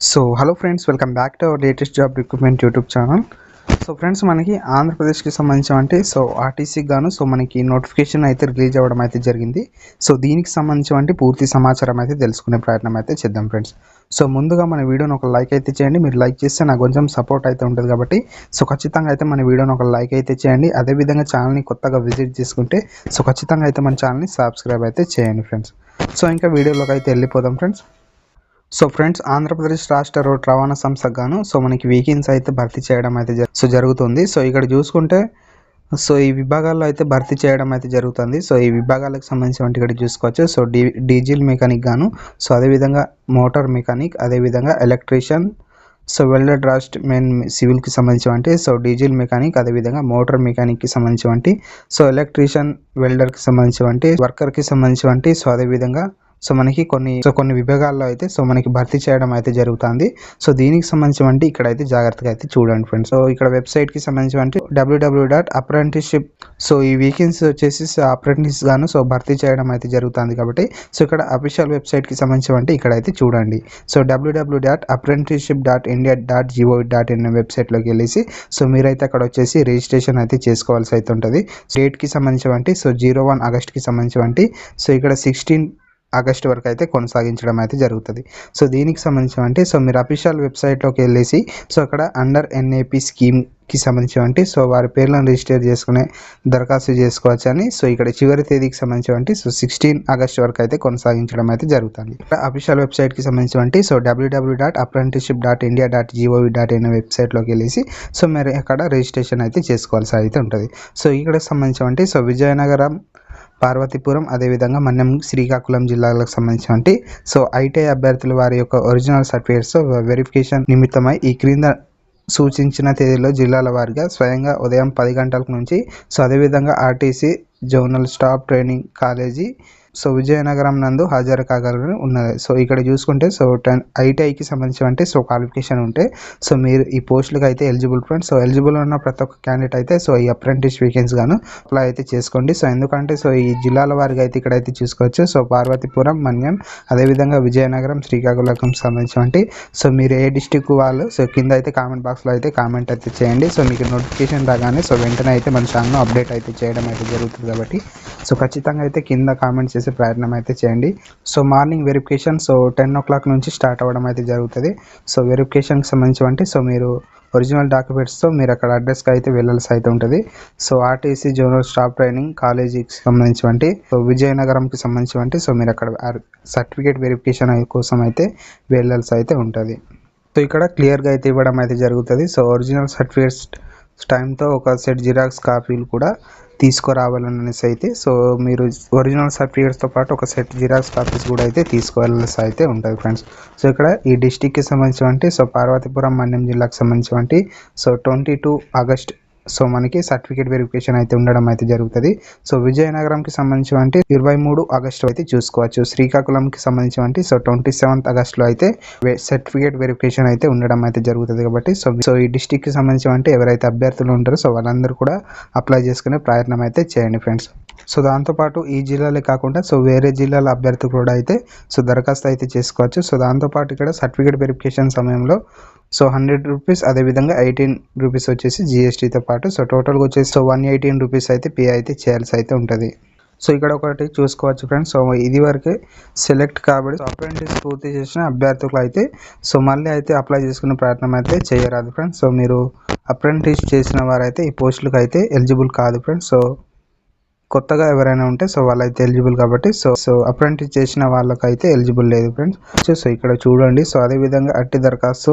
So hello friends welcome back to our latest job recruitment YouTube channel so friends మనకి ఆంధ్రప్రదేశ్కి సంబంధించి అంటే so ఆర్టీసీకి గాను సో మనకి నోటిఫికేషన్ అయితే రిలీజ్ అవ్వడం అయితే జరిగింది. సో దీనికి సంబంధించి అంటే పూర్తి సమాచారం అయితే తెలుసుకునే ప్రయత్నం అయితే చేద్దాం ఫ్రెండ్స్ సో ముందుగా మన వీడియోని ఒక లైక్ అయితే చేయండి. మీరు లైక్ చేస్తే నాకు కొంచెం సపోర్ట్ అయితే ఉంటుంది కాబట్టి సో ఖచ్చితంగా అయితే మన వీడియోని ఒక లైక్ అయితే చేయండి. అదేవిధంగా ఛానల్ని కొత్తగా విజిట్ చేసుకుంటే సో ఖచ్చితంగా అయితే మన ఛానల్ని సబ్స్క్రైబ్ అయితే చేయండి ఫ్రెండ్స్ సో ఇంకా వీడియోలోకి అయితే వెళ్ళిపోదాం ఫ్రెండ్స్ సో ఫ్రెండ్స్ ఆంధ్రప్రదేశ్ రాష్ట్ర రోడ్ రవాణా సంస్థకు గాను సో మనకి వీకెన్స్ అయితే భర్తీ చేయడం అయితే జ- సో జరుగుతుంది. సో ఇక్కడ చూసుకుంటే సో ఈ విభాగాల్లో అయితే భర్తీ చేయడం అయితే జరుగుతుంది. సో ఈ విభాగాలకు సంబంధించినటువంటి ఇక్కడ చూసుకోవచ్చు. సో డీ డీజిల్ మెకానిక్ గాను సో అదేవిధంగా మోటార్ మెకానిక్ అదేవిధంగా ఎలక్ట్రీషియన్ సో వెల్డర్ రాస్ట్ మెయిన్ సివిల్కి సంబంధించి సో డీజిల్ మెకానిక్ అదేవిధంగా మోటార్ మెకానిక్కి సంబంధించి సో ఎలక్ట్రీషియన్ వెల్డర్కి సంబంధించి వర్కర్కి సంబంధించి సో అదేవిధంగా సో మనకి కొన్ని సో కొన్ని విభాగాల్లో అయితే సో మనకి భర్తీ చేయడం అయితే జరుగుతుంది. సో దీనికి సంబంధించి అంటే ఇక్కడ అయితే జాగ్రత్తగా అయితే చూడండి ఫ్రెండ్స్ సో ఇక్కడ వెబ్సైట్కి సంబంధించి అంటే డబ్ల్యూడబ్ల్యూ డాట్ అప్రెంటిస్షిప్ సో ఈ వీకెండ్స్ వచ్చేసి అప్రెంటిస్ గాను సో భర్తీ చేయడం అయితే జరుగుతుంది కాబట్టి సో ఇక్కడ అఫీషియల్ వెబ్సైట్కి సంబంధించి అంటే ఇక్కడ అయితే చూడండి. So WW dot apprenticeship dot India dot GO dot in వెబ్సైట్లోకి వెళ్ళేసి సో మీరైతే అక్కడ వచ్చేసి రిజిస్ట్రేషన్ అయితే చేసుకోవాల్సి అయితే ఉంటుంది. డేట్కి సంబంధించి అంటే సో జీరో వన్ ఆగస్ట్కి సంబంధించి సో ఇక్కడ సిక్స్టీన్ ఆగస్ట్ వరకు అయితే కొనసాగించడం అయితే జరుగుతుంది. సో దీనికి సంబంధించి అంటే సో మీరు అఫీషియల్ వెబ్సైట్లోకి వెళ్ళేసి సో అక్కడ అండర్ ఎన్ఏపి స్కీమ్కి సంబంధించి అంటే సో వారి పేర్లను రిజిస్టర్ చేసుకునే దరఖాస్తు చేసుకోవచ్చు అని సో ఇక్కడ చివరి తేదీకి సంబంధించి అంటే సో సిక్స్టీన్ ఆగస్ట్ వరకు అయితే కొనసాగించడం అయితే జరుగుతుంది. ఇక్కడ అఫీషియల్ వెబ్సైట్కి సంబంధించి అంటే so WW dot apprenticeship dot India dot GOV dot in వెబ్సైట్లోకి వెళ్ళేసి సో మీరు అక్కడ రిజిస్ట్రేషన్ అయితే చేసుకోవాల్సి అయితే ఉంటుంది. సో ఇక్కడ సంబంధించి అంటే సో విజయనగరం పార్వతీపురం అదేవిధంగా మన్యం శ్రీకాకుళం జిల్లాలకు సంబంధించినటువంటి సో ఐటీఐ అభ్యర్థులు వారి యొక్క ఒరిజినల్ సర్టిఫికేట్స్ వెరిఫికేషన్ నిమిత్తమై ఈ క్రింద సూచించిన తేదీలో జిల్లాల వారిగా స్వయంగా ఉదయం పది గంటల నుంచి సో అదేవిధంగా RTC zonal staff training college so Vizianagaram నందు హాజరు కాగలని ఉన్నది. సో ఇక్కడ చూసుకుంటే సో టెన్ ఐటీఐకి సంబంధించి అంటే సో క్వాలిఫికేషన్ ఉంటే సో మీరు ఈ పోస్టులకు అయితే ఎలిజిబుల్ ఫ్రెండ్స్. సో ఎలిజిబుల్ ఉన్న ప్రతి ఒక్క క్యాండిడేట్ అయితే సో ఈ అప్రెంటిస్ వీకెన్స్ గాను అప్లై అయితే చేసుకోండి. సో ఎందుకంటే సో ఈ జిల్లాల వారికి అయితే ఇక్కడ అయితే చూసుకోవచ్చు. సో పార్వతీపురం మన్యం అదేవిధంగా విజయనగరం శ్రీకాకుళం సంబంధించి సో మీరు ఏ డిస్టిక్ వాళ్ళు సో కింద అయితే కామెంట్ బాక్స్లో అయితే కామెంట్ అయితే చేయండి. సో మీకు నోటిఫికేషన్ రాగానే సో వెంటనే అయితే మన ఛానల్ అప్డేట్ అయితే చేయడం అయితే జరుగుతుంది కాబట్టి సో ఖచ్చితంగా అయితే కింద కామెంట్ చేసే ప్రయత్నం అయితే చేయండి. So morning verification so ten o'clock నుంచి స్టార్ట్ అవ్వడం అయితే జరుగుతుంది. సో వెరిఫికేషన్కి సంబంధించి సో మీరు ఒరిజినల్ డాక్యుమెంట్స్తో మీరు అక్కడ అడ్రస్కి అయితే వెళ్ళాల్సి అయితే ఉంటుంది. So RTC zonal staff training కాలేజీకి సంబంధించి సో విజయనగరంకి సంబంధించి సో మీరు అక్కడ సర్టిఫికేట్ వెరిఫికేషన్ కోసం అయితే వెళ్ళాల్సి అయితే ఉంటుంది. సో ఇక్కడ క్లియర్గా అయితే ఇవ్వడం అయితే జరుగుతుంది. సో ఒరిజినల్ సర్టిఫికేట్స్ టైంతో ఒక సెట్ జిరాక్స్ కాపీలు కూడా తీసుకురావాలనేసి అయితే సో మీరు ఒరిజినల్ సర్టిఫికేట్స్తో పాటు ఒక సెట్ జిరాక్స్ కాపీస్ కూడా అయితే తీసుకోవాల్సి అయితే ఉంటుంది ఫ్రెండ్స్ సో ఇక్కడ ఈ డిస్టిక్కి సంబంధించినటువంటి సో పార్వతీపురం మన్యం జిల్లాకు సంబంధించినటువంటి so twenty two August so మనకి సర్టిఫికేట్ వెరిఫికేషన్ అయితే ఉండడం అయితే జరుగుతుంది. సో విజయనగరంకి సంబంధించి అంటే ఇరవై మూడు ఆగస్టు అయితే చూసుకోవచ్చు. శ్రీకాకుళంకి సంబంధించి అంటే సో ట్వంటీ సెవెంత్ ఆగస్టులో అయితే సర్టిఫికేట్ వెరిఫికేషన్ అయితే ఉండడం అయితే జరుగుతుంది కాబట్టి సో సో ఈ డిస్టిక్కి సంబంధించి అంటే ఎవరైతే అభ్యర్థులు ఉంటారో సో వాళ్ళందరూ కూడా అప్లై చేసుకునే ప్రయత్నం అయితే చేయండి ఫ్రెండ్స్. సో దాంతోపాటు ఈ జిల్లాలే కాకుండా సో వేరే జిల్లాల అభ్యర్థులు కూడా అయితే సో దరఖాస్తు అయితే చేసుకోవచ్చు. సో దాంతోపాటు ఇక్కడ సర్టిఫికేట్ వెరిఫికేషన్ సమయంలో సో హండ్రెడ్ రూపీస్ అదేవిధంగా ఎయిటీన్ రూపీస్ వచ్చేసి జిఎస్టీతో పాటు సో టోటల్గా వచ్చేసి సో వన్ ఎయిటీన్ రూపీస్ అయితే పే అయితే చేయాల్సి అయితే ఉంటుంది. సో ఇక్కడ ఒకటి చూసుకోవచ్చు ఫ్రెండ్స్ సో ఇది వరకే సెలెక్ట్ కాబట్టి అప్రెంటిస్ పూర్తి చేసిన అభ్యర్థులు అయితే సో మళ్ళీ అయితే అప్లై చేసుకునే ప్రయత్నం అయితే చేయరాదు ఫ్రెండ్స్. సో మీరు అప్రెంటిస్ చేసిన వారైతే ఈ పోస్టులకు అయితే ఎలిజిబుల్ కాదు ఫ్రెండ్స్. సో కొత్తగా ఎవరైనా ఉంటే సో వాళ్ళైతే ఎలిజిబుల్ కాబట్టి సో సో అప్రెంటిస్ చేసిన వాళ్ళకైతే ఎలిజిబుల్ లేదు ఫ్రెండ్స్. సో సో ఇక్కడ చూడండి. సో అదే విధంగా అట్టి దరఖాస్తు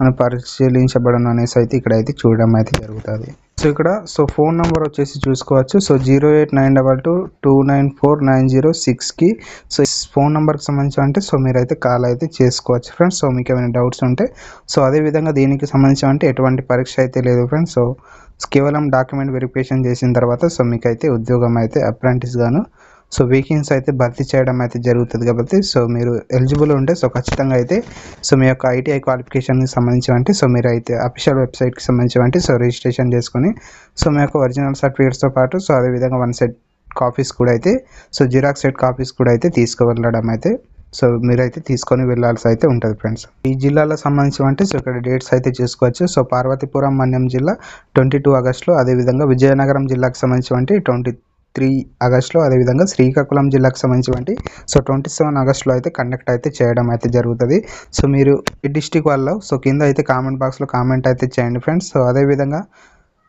మనం పరిశీలించబడను అనేసి అయితే ఇక్కడ అయితే చూడడం అయితే జరుగుతుంది. సో ఇక్కడ సో ఫోన్ నెంబర్ వచ్చేసి చూసుకోవచ్చు. So zero eight nine double two two nine four nine zero సిక్స్కి సో ఫోన్ నెంబర్కి సంబంధించి అంటే సో మీరైతే కాల్ అయితే చేసుకోవచ్చు ఫ్రెండ్స్. సో మీకు ఏమైనా డౌట్స్ ఉంటే సో అదే విధంగా దీనికి సంబంధించి అంటే ఎటువంటి పరీక్ష అయితే లేదు ఫ్రెండ్స్. సో కేవలం డాక్యుమెంట్ వెరిఫికేషన్ చేసిన తర్వాత సో మీకు అయితే ఉద్యోగం అయితే అప్రెంటిస్ గాను సో వీకెండ్స్ అయితే భర్తీ చేయడం అయితే జరుగుతుంది కాబట్టి సో మీరు ఎలిజిబుల్ ఉంటే సో ఖచ్చితంగా అయితే సో మీ యొక్క ఐటీఐ క్వాలిఫికేషన్కి సంబంధించి అంటే సో మీరు అయితే అఫీషియల్ వెబ్సైట్కి సంబంధించి అంటే సో రిజిస్ట్రేషన్ చేసుకొని సో మీ యొక్క ఒరిజినల్ సర్టిఫికేట్స్తో పాటు సో అదేవిధంగా వన్ సెట్ కాపీస్ కూడా అయితే సో జిరాక్స్ సెట్ కాపీస్ కూడా అయితే తీసుకువెళ్ళడం అయితే సో మీరైతే తీసుకొని వెళ్ళాల్సి అయితే ఉంటుంది ఫ్రెండ్స్ ఈ జిల్లాలో సంబంధించి అంటే సో ఇక్కడ డేట్స్ అయితే చూసుకోవచ్చు. సో పార్వతీపురం మన్యం జిల్లా ట్వంటీ టూ ఆగస్టులో అదేవిధంగా విజయనగరం జిల్లాకు సంబంధించి అంటే ట్వంటీ త్రీ ఆగస్టులో అదేవిధంగా శ్రీకాకుళం జిల్లాకు సంబంధించినటువంటి సో ట్వంటీ సెవెన్ ఆగస్టులో అయితే కండక్ట్ అయితే చేయడం అయితే జరుగుతుంది. సో మీరు ఈ డిస్టిక్ వాళ్ళు సో కింద అయితే కామెంట్ బాక్స్లో కామెంట్ అయితే చేయండి ఫ్రెండ్స్ సో అదేవిధంగా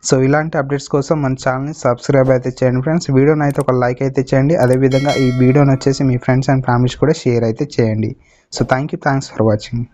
సో ఇలాంటి అప్డేట్స్ కోసం మన ఛానల్ని సబ్స్క్రైబ్ అయితే చేయండి ఫ్రెండ్స్ వీడియోని అయితే ఒక లైక్ అయితే చేయండి. అదేవిధంగా ఈ వీడియోని వచ్చేసి మీ ఫ్రెండ్స్ అండ్ ఫ్యామిలీస్ కూడా షేర్ అయితే చేయండి. So thank you thanks for watching